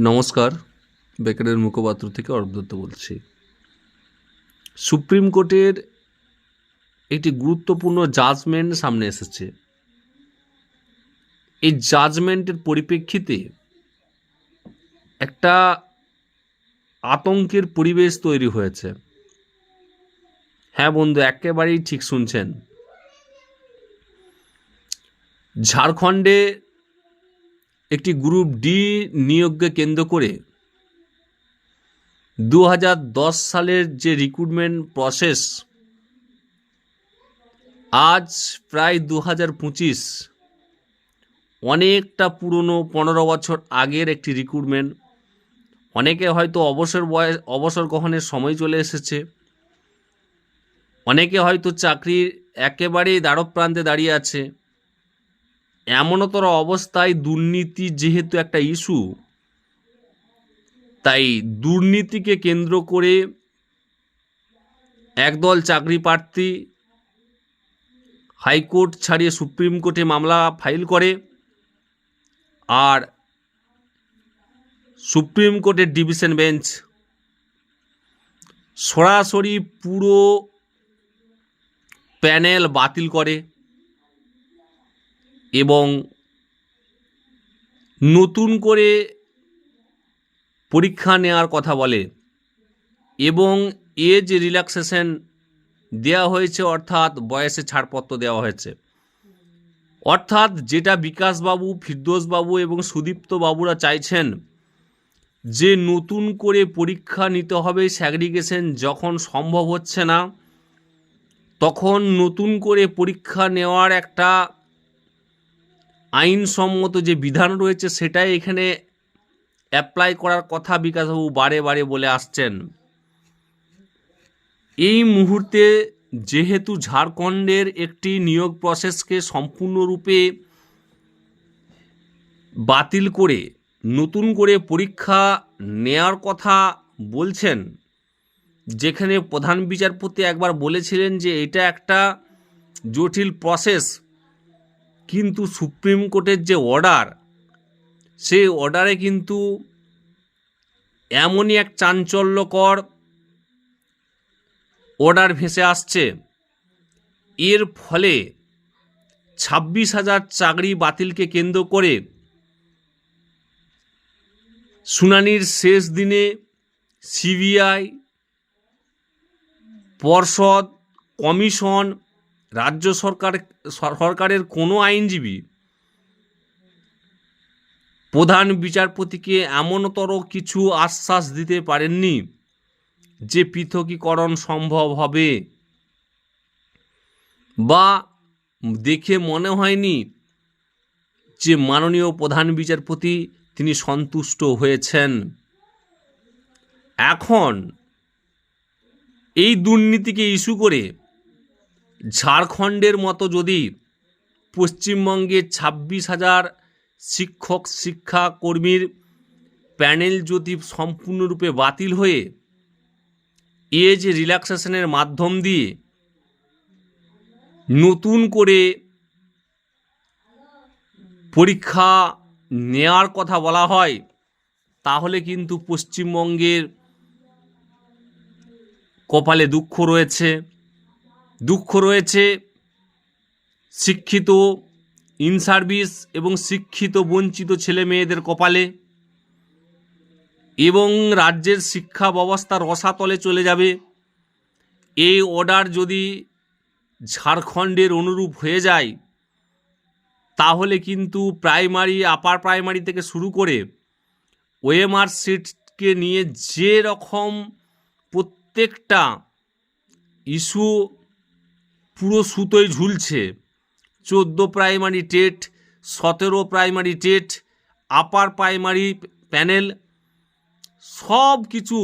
নমস্কার, বেকারের মুখপাত্র থেকে অরূপ দত্ত বলছি। সুপ্রিম কোর্টের একটি গুরুত্বপূর্ণ জাজমেন্ট সামনে এসেছে। এই জাজমেন্টের পরিপ্রেক্ষিতে একটা আতঙ্কের পরিবেশ তৈরি হয়েছে। হ্যাঁ বন্ধু, একেবারেই ঠিক শুনছেন। ঝাড়খণ্ডে একটি গ্রুপ ডি নিয়োগকে কেন্দ্র করে দু হাজার দশ সালের যে রিক্রুটমেন্ট প্রসেস আজ প্রায় দু অনেকটা পুরনো পনেরো বছর আগের একটি রিক্রুটমেন্ট অনেকে হয়তো অবসর বয়স অবসর গ্রহণের সময় চলে এসেছে। অনেকে হয়তো চাকরির একেবারেই দ্বারক প্রান্তে দাঁড়িয়ে আছে। এমনতর অবস্থায় দুর্নীতি যেহেতু একটা ইস্যু, তাই দুর্নীতিকে কেন্দ্র করে একদল চাকরি প্রার্থী হাইকোর্ট ছাড়িয়ে সুপ্রিম কোর্টে মামলা ফাইল করে আর সুপ্রিম কোর্টের ডিভিশন বেঞ্চ সরাসরি পুরো প্যানেল বাতিল করে। এবং নতুন করে পরীক্ষা নেওয়ার কথা বলে এবং এজ রিল্যাক্সেশন দেওয়া হয়েছে, অর্থাৎ বয়সে ছাড়পত্র দেওয়া হয়েছে। অর্থাৎ যেটা বিকাশবাবু, ফিরদোসবাবু এবং সুদীপ্ত বাবুরা চাইছেন যে নতুন করে পরীক্ষা নিতে হবে স্যাগ্রিগেশন যখন সম্ভব হচ্ছে না, তখন নতুন করে পরীক্ষা নেওয়ার একটা আইনসম্মত যে বিধান রয়েছে সেটাই এখানে অ্যাপ্লাই করার কথা বিকাশবাবু বারে বারে বলে আসছেন। এই মুহূর্তে যেহেতু ঝাড়খণ্ডের একটি নিয়োগ প্রসেসকে সম্পূর্ণরূপে বাতিল করে নতুন করে পরীক্ষা নেয়ার কথা বলছেন, যেখানে প্রধান বিচারপতি একবার বলেছিলেন যে এটা একটা জটিল প্রসেস কিন্তু সুপ্রিম কোর্টের যে অর্ডার সে অর্ডারে কিন্তু এমনই এক চাঞ্চল্যকর অর্ডার ভেসে আসছে। এর ফলে ছাব্বিশ হাজার চাকরি বাতিলকে কেন্দ্র করে শুনানির শেষ দিনে সিবিআই, পর্ষদ, কমিশন রাজ্য সরকার সরকারের কোনো আইনজীবী প্রধান বিচারপতিকে এমনতর কিছু আশ্বাস দিতে পারেননি যে পৃথকীকরণ সম্ভব হবে। বা দেখে মনে হয়নি যে মাননীয় প্রধান বিচারপতি তিনি সন্তুষ্ট হয়েছেন। এখন এই দুর্নীতিকে ইস্যু করে ঝাড়খণ্ডের মতো যদি পশ্চিমবঙ্গে ছাব্বিশ হাজার শিক্ষক, শিক্ষাকর্মীর প্যানেল যদি সম্পূর্ণরূপে বাতিল হয়ে এজ রিল্যাক্সেশনের মাধ্যম দিয়ে নতুন করে পরীক্ষা নেওয়ার কথা বলা হয়, তাহলে কিন্তু পশ্চিমবঙ্গের কপালে দুঃখ রয়েছে। দুঃখ রয়েছে শিক্ষিত ইন সার্ভিস এবং শিক্ষিত, বঞ্চিত ছেলে মেয়েদের কপালে এবং রাজ্যের শিক্ষা ব্যবস্থা রসাতলে চলে যাবে। এই অর্ডার যদি ঝাড়খণ্ডের অনুরূপ হয়ে যায়, তাহলে কিন্তু প্রাইমারি, আপার প্রাইমারি থেকে শুরু করে ওএমআর সিটকে নিয়ে যে রকম প্রত্যেকটা ইস্যু পুরো সুতোয় ঝুলছে। চোদ্দ প্রাইমারি টেট, সতেরো primary TET, upper primary panel, সব কিছু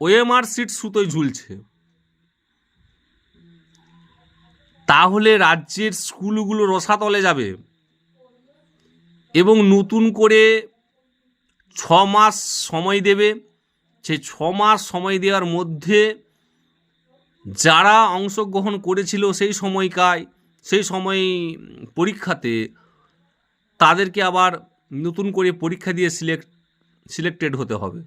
ওএমআর সিট সুতোয় ঝুলছে। তাহলে রাজ্যের স্কুলগুলো রসাতলে যাবে এবং নতুন করে ছ মাস সময় দেবে। সেই ছ মাস সময় দেওয়ার মধ্যে যারা অংশগ্রহণ করেছিল সেই সময়কায় সেই সময় পরীক্ষাতে তাদেরকে আবার নতুন করে পরীক্ষা দিয়ে সিলেক্ট সিলেক্টেড হতে হবে।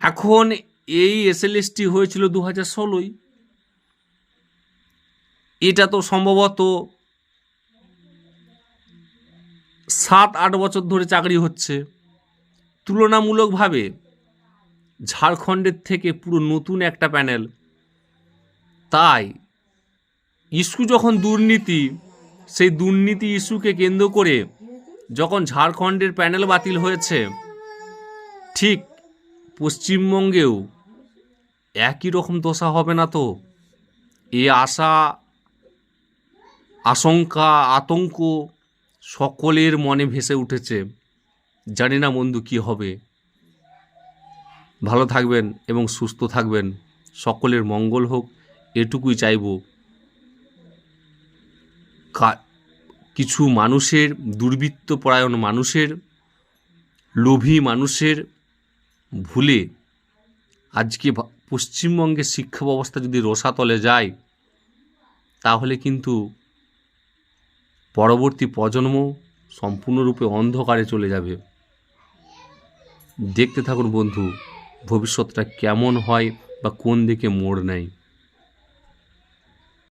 এখন এই এসএলএসটি হয়েছিল দু হাজার ষোলোই এটা তো সম্ভবত সাত আট বছর ধরে চাকরি হচ্ছে। তুলনামূলকভাবে ঝাড়খণ্ডের থেকে পুরো নতুন একটা প্যানেল। তাই ইস্যু যখন দুর্নীতি, সেই দুর্নীতি ইস্যুকে কেন্দ্র করে যখন ঝাড়খণ্ডের প্যানেল বাতিল হয়েছে, ঠিক পশ্চিমবঙ্গেও একই রকম দশা হবে না তো? এ আশা, আশঙ্কা, আতঙ্ক সকলের মনে ভেসে উঠেছে। জানি না বন্ধু কী হবে। ভালো থাকবেন এবং সুস্থ থাকবেন। সকলের মঙ্গল হোক। এটুকুই চাইব। কিছু মানুষের দুর্বৃত্তপরায়ণ মানুষের, লোভী মানুষের ভুলে আজকে পশ্চিমবঙ্গের শিক্ষা ব্যবস্থা যদি রসাতলে যায়, তাহলে কিন্তু পরবর্তী প্রজন্ম সম্পূর্ণরূপে অন্ধকারে চলে যাবে। দেখতে থাকুন বন্ধু, ভবিষ্যৎটা কেমন হয় বা কোন দিকে মোড় নেয়।